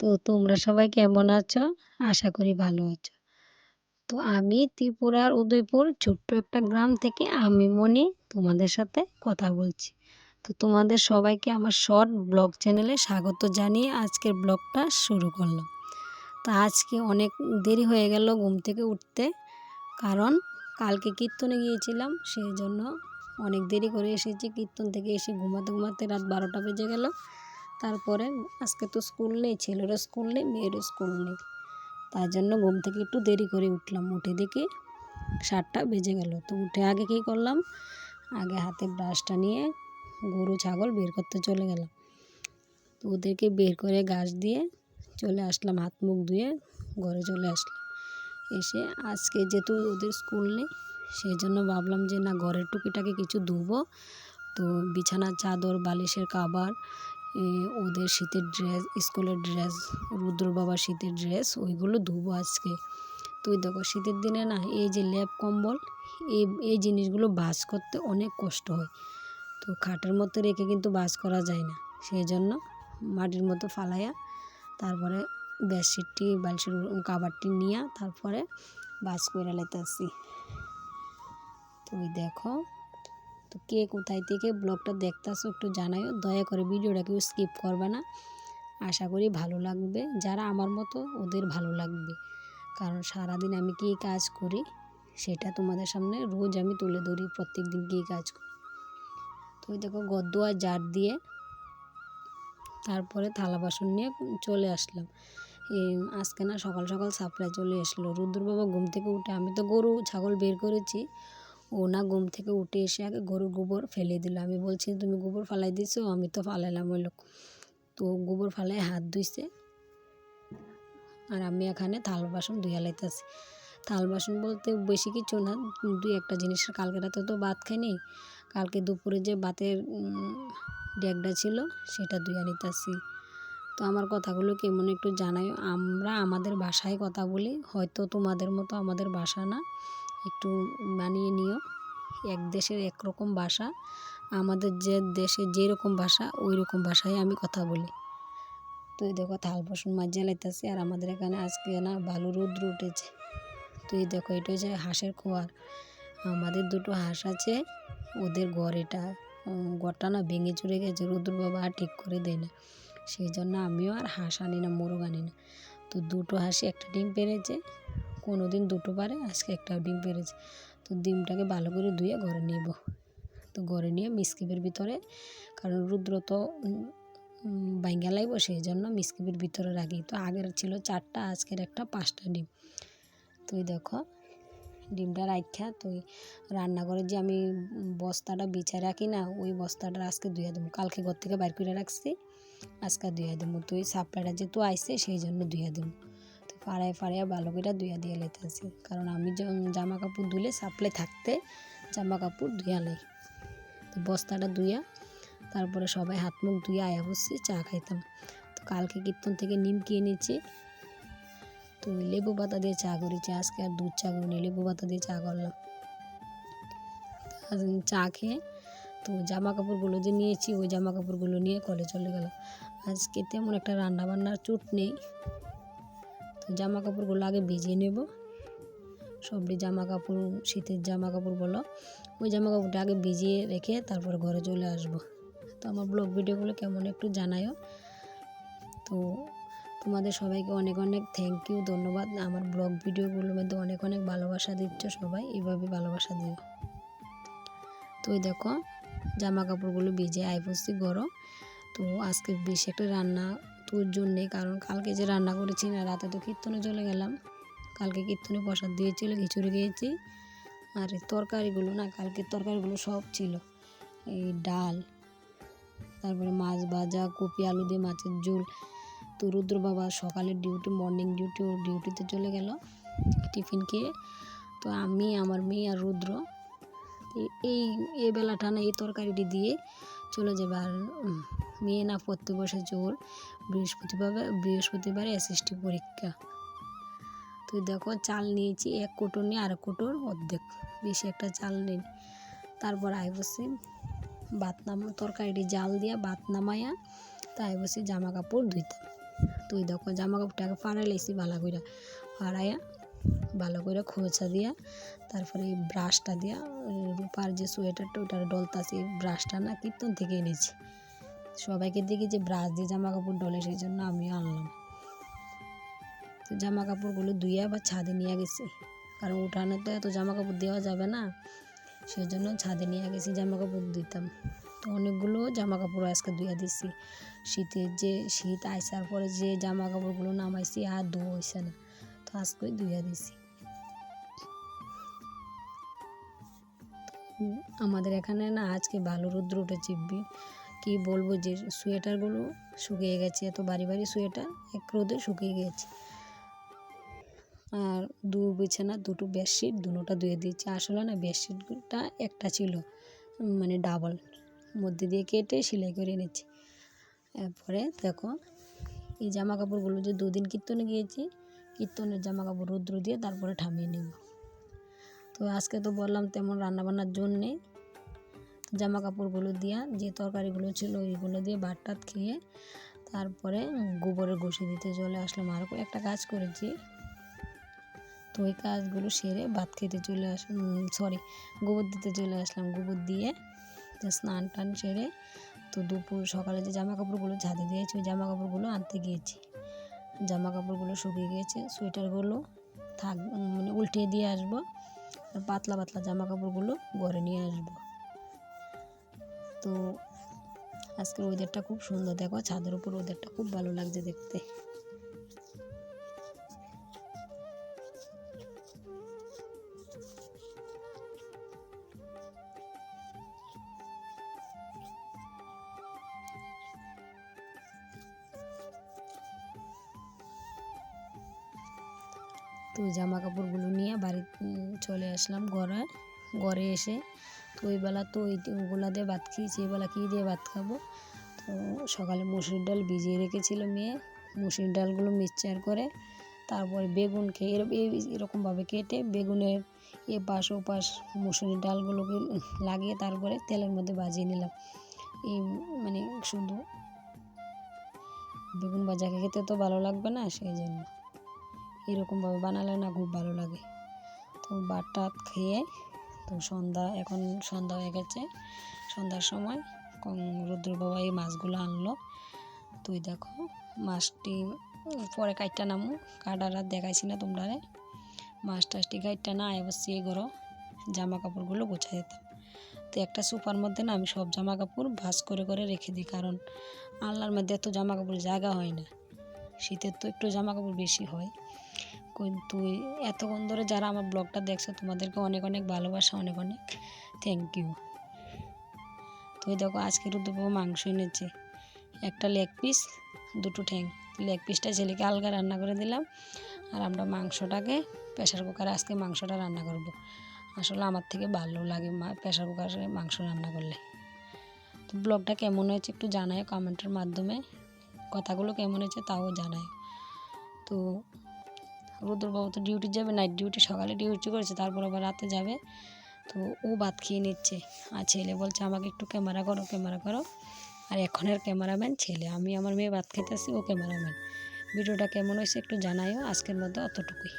তো তোমরা সবাই কেমন আছো? আশা করি ভালো আছো। তো আমি ত্রিপুরার উদয়পুর ছোট্ট একটা গ্রাম থেকে আমি মনি তোমাদের সাথে কথা বলছি। তো তোমাদের সবাইকে আমার শর্ট ব্লগ চ্যানেলে স্বাগত জানিয়ে আজকের ব্লগটা শুরু করলাম। তা আজকে অনেক দেরি হয়ে গেল ঘুম থেকে উঠতে, কারণ কালকে কীর্তনে গিয়েছিলাম, সেই জন্য অনেক দেরি করে এসেছি। কীর্তন থেকে এসে ঘুমাতে ঘুমাতে রাত বারোটা বেজে গেল। তারপরে আজকে তো স্কুল নেই, ছেলেরও স্কুল নেই, মেয়েরও স্কুল নেই। তার জন্য ঘুম থেকে একটু দেরি করে উঠলাম। উঠে দেখি সাতটা বেজে গেল। তো উঠে আগে কী করলাম? আগে হাতে ব্রাশটা নিয়ে গরু, ছাগল বের করতে চলে গেলাম। তো ওদেরকে বের করে ঘাস দিয়ে চলে আসলাম, হাত মুখ ধুয়ে ঘরে চলে আসলাম। এসে আজকে যেহেতু ওদের স্কুল নেই, সেই জন্য ভাবলাম যে না, ঘরের টুকিটাকে কিছু ধুবো। তো বিছানার চাদর, বালিশের কাবার ওদের শীতের ড্রেস স্কুলের ড্রেস রুদ্র বাবার শীতের ড্রেস ওইগুলো ধুবো আজকে। তুই দেখো, শীতের দিনে না, এই যে লেপ কম্বল, এই এই জিনিসগুলো বাস করতে অনেক কষ্ট হয়। তো খাটের মধ্যে রেখে কিন্তু বাস করা যায় না। সেই জন্য মাটির মতো ফালাইয়া তারপরে বেডশিটটি, বালিশের কাবারটি নিয়ে তারপরে বাস করে লেতেছি তুমি দেখো। তো কে কোথায় থেকে ব্লগটা দেখতেছো একটু জানাইও, দয়া করে ভিডিওটা কেউ স্কিপ করবে না। আশা করি ভালো লাগবে, যারা আমার মতো ওদের ভালো লাগবে। কারণ সারাদিন আমি কী কাজ করি, সেটা তোমাদের সামনে রোজ আমি তুলে ধরি প্রত্যেক দিন কী কাজ করি। তো দেখো গদ্দ আর জার দিয়ে তারপরে থালা বাসন নিয়ে চলে আসলাম। আজকে না সকাল সকাল সাপ্লাই চলে আসলো রুদ্র বাবা ঘুম থেকে উঠে আমি তো গরু, ছাগল বের করেছি। ও না ঘুম থেকে উঠে এসে আগে গরুর গোবর ফেলে দিল। আমি বলছি, তুমি গোবর ফালাই দিছো? আমি তো ফালাইলাম ওই লোক। তো গোবর ফালাই হাত ধুইছে। আর আমি এখানে থাল বাসন ধুইয়া লাইতেছি। থাল বাসন বলতে বেশি কিছু না, দুই একটা জিনিসের কালকে রাতে তো ভাত খাইনি, কালকে দুপুরে যে ভাতের ডেকটা ছিল, সেটা ধুইয়া নিতেছি। তো আমার কথাগুলো কেমন একটু জানাই আমরা আমাদের ভাষায় কথা বলি, হয়তো তোমাদের মতো আমাদের ভাষা না। একটু মানিয়ে নিও। এক দেশের একরকম ভাষা, আমাদের যে দেশে যেরকম ভাষা ওই রকম ভাষায় আমি কথা বলি। তো এই দেখো থাল বাসন মাজিয়ে লাইতেছি আর আমাদের এখানে আজকে না ভালো রৌদ্র উঠেছে। তো এই দেখো এটা হচ্ছে হাঁসের খোয়ার। আমাদের দুটো হাঁস আছে, ওদের ঘর এটা ঘরটা না ভেঙে চুরে গেছে, রৌদ্র বাবা আর ঠিক করে দেয় না। সেই জন্য আমিও আর হাঁস আনি না, মোরগ আনি না। তো দুটো হাঁসি একটা ডিম পেরেছে কোনো দিন দুটো পারে আজকে একটা ডিম পেরেছে। তো ডিমটাকে ভালো করে ধুয়ে ঘরে নেব তো ঘরে নিয়ে মিসকিপের ভিতরে, কারণ রুদ্র তো বাইঙ্গা লাগবো সেই জন্য মিসকিপের ভিতরে রাখি। তো আগের ছিল চারটা, আজকের একটা পাঁচটা ডিম। তুই দেখো, ডিমটা রাখা তো রান্নাঘরে যে আমি বস্তাটা বিছায় রাখি না, ওই বস্তাটা আজকে ধুয়ে দেবো। কালকে ঘর থেকে বাইর করে রাখছি, আজকে ধুয়ে দেবো। তুই সাপ্লাইটা যেহেতু আইসে সেই জন্য ধুয়ে দেবো। ফাড়ায় ফাড়ায় ভালো করে ধুয়া দিয়ে লেতেছি কারণ আমি জামা কাপড় ধুলে সাপ্লাই থাকতে জামা কাপড় ধুয়া লাই। তো বস্তাটা ধুইয়া তারপরে সবাই হাত মুখ ধুয়ে আয়া বসছি, চা খাইতাম। তো কালকে কীর্তন থেকে নিম কিনে নিয়েছি তো লেবু পাতা দিয়ে চা করেছি। আজকে আর দুধ চা করিনি, লেবু পাতা দিয়ে চা করলাম। চা খেয়ে তো জামা কাপড়গুলো যে নিয়েছি, ওই জামা কাপড়গুলো নিয়ে কলে চলে গেলাম। আজকে তেমন একটা রান্না বান্নার চুট নেই। জামা কাপড়গুলো আগে ভিজিয়ে নেব। সবটি জামা কাপড় শীতের জামা কাপড় বলো, ওই জামা কাপড়টা আগে ভিজিয়ে রেখে তারপর ঘরে চলে আসব। তো আমার ব্লগ ভিডিওগুলো কেমন একটু জানায়ও। তো তোমাদের সবাইকে অনেক অনেক থ্যাংক ইউ ধন্যবাদ। আমার ব্লগ ভিডিওগুলোর মধ্যে অনেক অনেক ভালোবাসা দিচ্ছ সবাই এইভাবে ভালোবাসা দিও। তো দেখো জামা কাপড়গুলো ভিজে আই পড়ছি গরম। তো আজকে বেশি একটা রান্না তোর জন্যে, কারণ কালকে যে রান্না করেছি না, রাতে তো কীর্তনে চলে গেলাম। কালকে কীর্তনে প্রসাদ দিয়েছিল, খিচুড়ি খেয়েছি। আর তরকারিগুলো না, কালকের তরকারিগুলো সব ছিল। এই ডাল, তারপরে মাছ ভাজা, কপি আলু দিয়ে মাছের ঝোল। তো রুদ্র বাবা সকালের ডিউটি মর্নিং ডিউটি ও ডিউটিতে চলে গেল টিফিন খেয়ে। তো আমি, আমার মেয়ে আর রুদ্র এই এই বেলাটা না, এই তরকারিটি দিয়ে চলে যাবে আর মেয়ে না পড়তে বসেছে ওর বৃহস্পতিবার, বৃহস্পতিবারে এসএসটি পরীক্ষা। তো দেখো চাল নিয়েছি, এক কোটো নিয়ে আর কোটোর অর্ধেক। বেশি একটা চাল নেই। তারপর আই বসে ভাত নাম তরকারিটি জাল দিয়া ভাত নামাইয়া তাই বসে জামা কাপড় ধুইতাম তুই দেখো জামা কাপড়টাকে ফাড়াই লাইছি ভালো করে ফাড়াইয়া ভালো করে খোঁচা দিয়া, তারপরে এই ব্রাশটা দিয়া রূপার যে সোয়েটারটা ওটার ডলতাছি ব্রাশটা না কীর্তন থেকে এনেছি। সবাইকে দেখি যে ব্রাশ দিয়ে জামা কাপড় ডলে সেই জন্য আমিও আনলাম। তো জামা কাপড়গুলো ধুয়ে আবার ছাদে নিয়ে গেছি। কারণ উঠানে তো এত জামা কাপড় দেওয়া যাবে না, সেই জন্য ছাদে নিয়ে গেছি জামা কাপড় দিতাম তো অনেকগুলো জামা কাপড় আজকে ধুয়ে দিছি। শীতের যে শীত আইসার পরে যে জামা কাপড়গুলো নামাইছি আর ধোয়া হয়েছে না, তো আজকে ধুয়ে দিছি। আমাদের এখানে না আজকে ভালো রৌদ্র উঠেছে কি বলব যে সোয়েটারগুলো শুকিয়ে গেছে, এত বাড়ি বাড়ি সোয়েটার, এক রোদে শুকিয়ে গেছে। আর দু বিছানা, দুটো বেডশিট দুটোটা ধুয়ে দিয়েছি। আসলে না, বেডশিটটা একটা ছিল মানে ডাবল। মধ্যে দিয়ে কেটে সেলাই করে এনেছি। এরপরে দেখো, এই জামা কাপড়গুলো যে দুদিন কীর্তনে গিয়েছি, কীর্তনের জামা কাপড় রৌদ্র দিয়ে তারপরে থামিয়ে নেব। তো আজকে তো বললাম তেমন রান্নাবান্নার জন্যে জামা কাপড়গুলো দিয়া, যে তরকারিগুলো ছিল ওইগুলো দিয়ে ভাত টাত খেয়ে তারপরে গোবরে ঘষে দিতে চলে আসলাম। আর একটা কাজ করেছি, তো ওই কাজগুলো সেরে ভাত খেতে চলে আসলাম সরি গোবর দিতে চলে আসলাম। গোবর দিয়ে স্নান টান সেরে তো দুপুর, সকালে যে জামা কাপড়গুলো ঝাঁতে দিয়েছি, ওই জামা কাপড়গুলো আনতে গিয়েছি। জামা কাপড়গুলো শুকিয়ে গিয়েছে সোয়েটারগুলো থাক মানে উল্টিয়ে দিয়ে আসব, আর পাতলা পাতলা জামা কাপড়গুলো ঘরে নিয়ে আসব। তো আজকের ওয়েদারটা খুব সুন্দর। দেখো, ছাদের উপর ওয়েদারটা খুব ভালো লাগছে দেখতে। তো জামা কাপড়গুলো নিয়ে বাড়ি চলে আসলাম ঘরে। ঘরে এসে তো ওই বেলা তো ওই ওগুলা দিয়ে ভাত খেয়েছি এই বেলা কী দিয়ে ভাত খাব? তো সকালে মুসুরির ডাল ভিজিয়ে রেখেছিল মেয়ে, মুসুরির ডালগুলো মিক্সচার করে তারপরে বেগুন খেয়ে এই এরকমভাবে কেটে বেগুনের এ পাশ ও পাশ মুসুরির ডালগুলোকে লাগিয়ে তারপরে তেলের মধ্যে ভাজিয়ে নিলাম। এই মানে শুধু বেগুন ভাজাকে খেতে তো ভালো লাগবে না, সেই জন্য এরকমভাবে বানালে না খুব ভালো লাগে। তো টাত খেয়ে তো সন্ধ্যা, এখন সন্ধ্যা হয়ে গেছে। সন্ধ্যার সময় রুদ্র বাবা এই মাছগুলো আনলো। তুই দেখো, মাছটি পরে কাইটটা নামু, কাটার আর দেখাইছি না তোমরা মাছ টাছটি কাইটটা না বসছি এই ঘরও জামা কাপড়গুলো গোছা দিতাম তো একটা সোফার মধ্যে না আমি সব জামা কাপড় ভাঁজ করে করে রেখে দিই, কারণ আল্লাহর মধ্যে এত জামা কাপড় জায়গা হয় না। শীতের তো একটু জামা কাপড় বেশি হয়। কিন্তু এতক্ষণ ধরে যারা আমার ব্লগটা দেখছ, তোমাদেরকে অনেক অনেক ভালোবাসা, অনেক অনেক থ্যাংক ইউ তো দেখো, আজকে রুদ্রবাবু মাংস এনেছে। একটা লেগ পিস দুটো ঠ্যাং। লেগ পিসটা ছেলেকে আলগা রান্না করে দিলাম। আর আমরা মাংসটাকে প্রেশার কুকারে আজকে মাংসটা রান্না করব। আসলে আমার থেকে ভালো লাগে প্রেশার কুকারে মাংস রান্না করলে। তো ব্লগটা কেমন হয়েছে একটু জানায় কমেন্টের মাধ্যমে। কথাগুলো কেমন হয়েছে তাও জানায়। তো রুদ্রবাবু তো ডিউটি যাবে নাইট ডিউটি সকালে ডিউটি করেছে, তারপর আবার রাতে যাবে। তো ও ভাত খেয়ে নিচ্ছে। আর ছেলে বলছে, আমাকে একটু ক্যামেরা করো ক্যামেরা করো। আর এখনের ক্যামেরাম্যান ছেলে। আমি আমার মেয়ে ভাত খেতেছি ও ক্যামেরাম্যান ভিডিওটা কেমন হয়েছে একটু জানাইও, আজকের মধ্যে অতটুকুই।